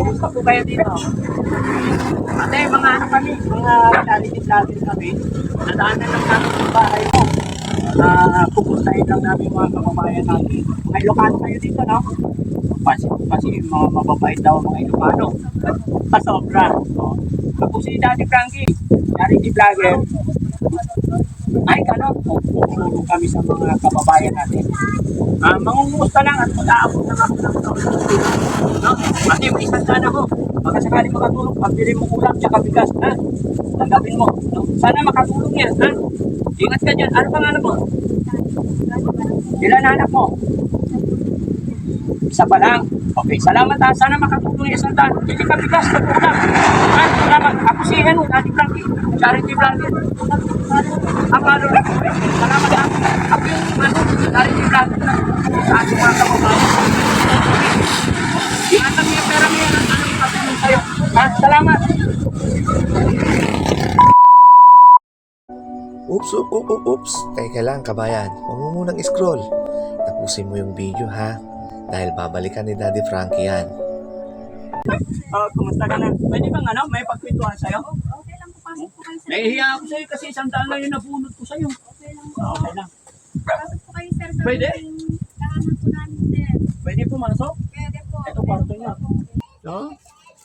Kumusta po kayo dito? Ate, mga ano kami, mga charity vloggers kami. Nadaanan lang namin yung bahay mo. Ah, pupuntahin lang namin mga kababayan natin. Mga Ilocano kayo dito, no? Kasi, kasi mga mababait daw mga Ilocano. Pasobra. So, ako si Daddy Frankie, charity vlogger. Ay, gano'n po. Pupulong kami sa mga kababayan natin. Ah, mangungumusta lang at mag-aabot lang ako ng No? Kasi may isang daan ako. Baka sakali makatulong, pambili mo ulam tsaka bigas, ha? Tanggapin mo. No? Sana makatulong yan, ha? Ingat ka dyan. Ano pang ano mo? Ilan anak mo? Isa pa lang. Okay, salamat ha. Sana makatulong yung isang daan. Bili ka bigas, ka ulam. Ha? Salamat. Ako si ano, Daddy Frankie. Charity vlogger. Ang ano lang. Salamat ha. Ako yung ano, charity na sa ating mga kababayan. Ingatan mo yung pera yan. Ano yung patulong sa'yo. Ha? Salamat. Oops, oops, oops, oops. Teka lang, kabayan. Huwag mo munang scroll. Tapusin mo yung video, ha? Dahil babalikan ni Daddy Frankie yan. Oh, kumusta ka na? Pwede bang ano, may pagkwentuhan sa'yo? Okay lang po, pasok po kayo sir. Nahihiya ako sa'yo kasi isang daan lang yung nabunot ko sa'yo. Okay lang po. Okay lang. Pasok po kayo sir. sa Pwede? Tahanan po namin sir. Pwede pumasok? Pwede po. Ito kwarto niya. No?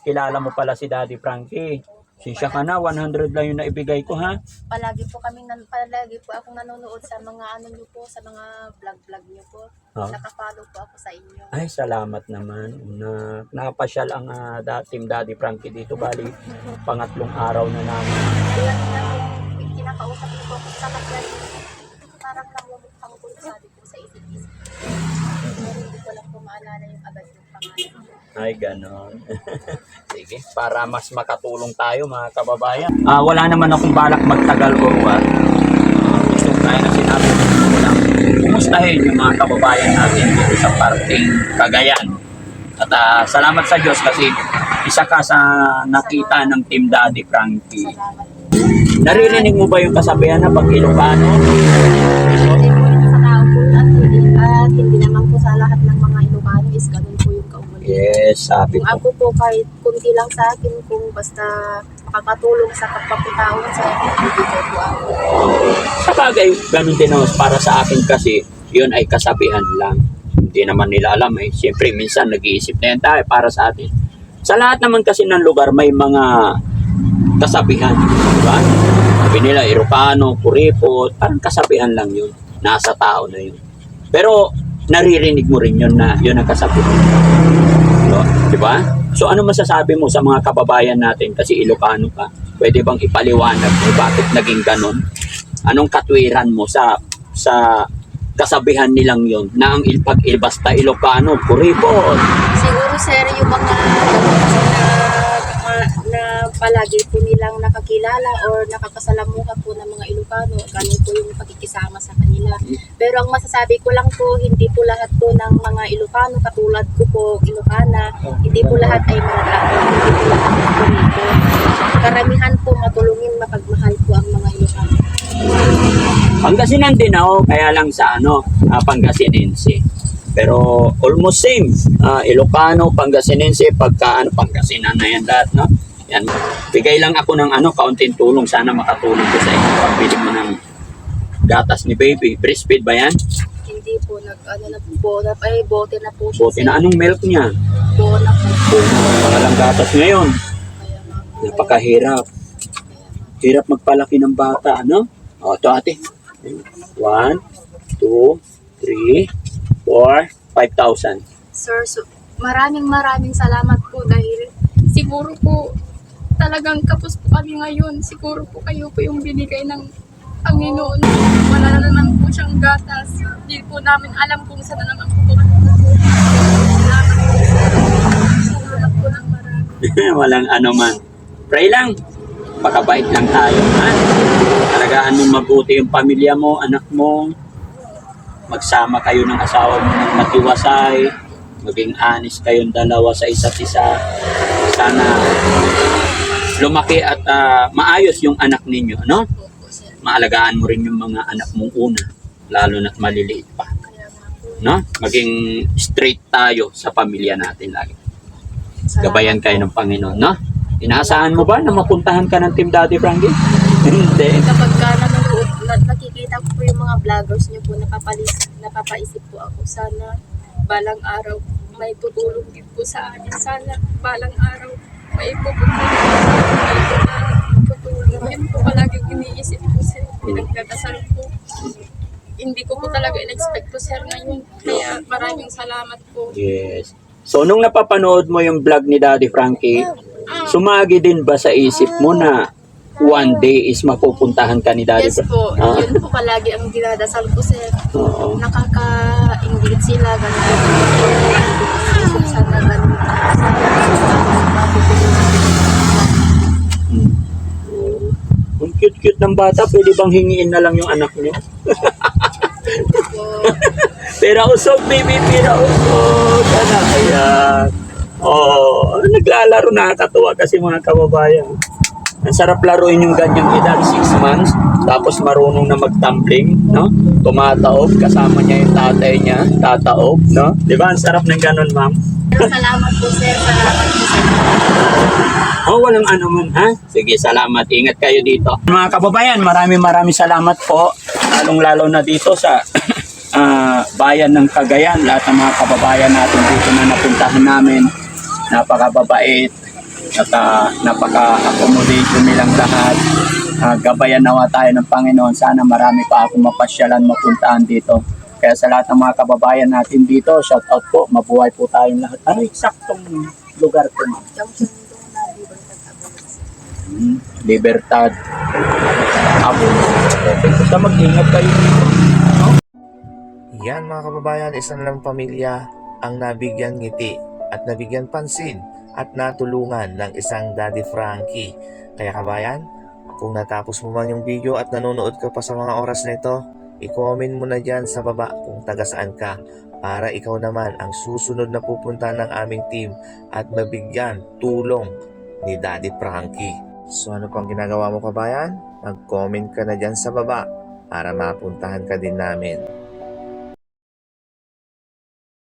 Kilala mo pala si Daddy Frankie. Sinsya ka na, 100 lang yung naibigay ko ha. Palagi po kaming nan palagi po akong nanonood sa mga ano niyo po, sa mga vlog-vlog niyo po. Oh. Naka-follow po ako sa inyo. Ay, salamat naman. Na, napasyal ang uh, Team Daddy Frankie dito. Bali, pangatlong araw na namin. Kaya kinakausap niyo po sa vlog. Parang mukhang po ko sa isip-isip. Pero hindi ko lang po maalala yung agad yung pangalan. Ay, ganon. Sige, para mas makatulong tayo mga kababayan. Ah, wala naman akong balak magtagal or what. Ah, gusto tayo na sinabi ko lang. Kumustahin yung mga kababayan natin dito sa parting Cagayan. At ah, salamat sa Diyos kasi isa ka sa nakita ng Team Daddy Frankie. Naririnig mo ba yung kasabihan na pag Ilocano? Yes, sabi Kung ko. ako po kahit kunti lang sa akin, kung basta makakatulong sa tao sa akin, bibigay po ako. Sa bagay, ganun din naman para sa akin kasi yun ay kasabihan lang. Hindi naman nila alam eh. Siyempre, minsan nag-iisip na yan tayo para sa atin. Sa lahat naman kasi ng lugar may mga kasabihan. Diba? Sabi nila, Ilocano, Kuripot, parang kasabihan lang yun. Nasa tao na yun. Pero naririnig mo rin yun na yun ang kasabihan. So, di ba? So ano masasabi mo sa mga kababayan natin kasi Ilocano ka? Pwede bang ipaliwanag mo bakit naging ganon? Anong katwiran mo sa sa kasabihan nilang yon na ang il pag il- basta Ilocano, kuripot. Siguro sir, yung mga palagi po nilang nakakilala or nakakasalamuha po ng mga Ilocano, ganun po yung pagkikisama sa kanila. Pero ang masasabi ko lang po, hindi po lahat po ng mga Ilocano, katulad ko po, Ilocana, hindi po lahat ay malalaman, hindi po lahat ay purito. Karamihan po matulungin, mapagmahal po ang mga Ilocano. Pangasinan din ako, kaya lang sa ano, ah, Pangasinense. Pero almost same. Ah, Ilocano, Pangasinense, pagka ano, Pangasinan na yan lahat, no? Yan. Bigay lang ako ng ano, kaunting tulong. Sana makatulong ko sa inyo. Pagbili mo ng gatas ni baby. Breastfeed ba yan? Hindi po, nag, ano na po, ay, bote na po. Buti na anong milk niya? Bote na po. Pangalang gatas ngayon. Napakahirap. Hirap magpalaki ng bata, ano? O, ito ate. 1, 2, 3, 4, 5,000. Sir, so, maraming maraming salamat po dahil siguro po talagang kapos po kami ngayon. Siguro po kayo po yung binigay ng Panginoon. Wala na naman po siyang gatas. Hindi po namin alam kung saan na naman po. Walang ano man. Pray lang. Pakabait lang tayo. Ha? Talagaan mo mabuti yung pamilya mo, anak mo. Magsama kayo ng asawa mo ng matiwasay. Maging honest kayong dalawa sa isa't isa. Sana lumaki at ah, maayos yung anak ninyo, no? Maalagaan mo rin yung mga anak mong una, lalo na't maliliit pa, no? Maging straight tayo sa pamilya natin lagi. Gabayan kayo ng Panginoon, no? Inaasahan mo ba na mapuntahan ka ng Team Daddy Frankie? Hindi. Kapag ka nanonood, na, nakikita ko po yung mga vloggers niyo po, napapalis, napapaisip po ako, sana balang araw may tutulong din po sa amin. Sana balang araw tutulong. Yun po palaging iniisip ko sir. Pinagdadasal ko. Hindi ko po talaga in-expect to sir ngayon. Kaya maraming salamat po. Yes. So, nung napapanood mo yung vlog ni Daddy Frankie, sumagi din ba sa isip mo na one day is mapupuntahan ka ni Daddy Yes po, Ah. yun po palagi ang dinadasal ko sir. Oo. nakaka-ingit sila, ganun. Sana ganun. Hmm. Ang cute-cute ng bata, pwede bang hingiin na lang yung anak niyo? Pera usog, baby, pera usog. Anak, ayan. Oh, naglalaro nakakatuwa kasi mga kababayan. Ang sarap laruin yung ganyang edad, 6 months, tapos marunong na magtumbling, no? Tumataob, kasama niya yung tatay niya, tataob, no? Di ba? Ang sarap ng ganun, ma'am. Salamat po sir, salamat po sir. Oh, walang ano man, ha? Sige, salamat. Ingat kayo dito. Mga kababayan, maraming maraming salamat po. Lalong-lalo na dito sa ah, bayan ng Cagayan. Lahat ng mga kababayan natin dito na napuntahan namin. Napakababait at ah, napaka-accommodation nilang lahat. Ah, gabayan nawa tayo ng Panginoon. Sana marami pa akong mapasyalan, mapuntahan dito. Kaya sa lahat ng mga kababayan natin dito, shout out po, mabuhay po tayong lahat. Ano eksaktong lugar ko, ma'am? Junction doon na libre tag-abot. Mm, Libertad. Abo. Basta mag-ingat kayo dito. Yan mga kababayan, isang lang pamilya ang nabigyan ngiti at nabigyan pansin at natulungan ng isang Daddy Frankie. Kaya kabayan, kung natapos mo man yung video at nanonood ka pa sa mga oras na ito, i-comment mo na dyan sa baba kung taga saan ka para ikaw naman ang susunod na pupunta ng aming team at mabigyan tulong ni Daddy Frankie. So ano pang ginagawa mo kabayan? Mag-comment ka na dyan sa baba para mapuntahan ka din namin.